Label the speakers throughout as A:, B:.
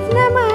A: No never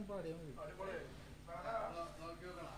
B: പാടും പാടിയാൽ മതി നോക്കി നോക്കണം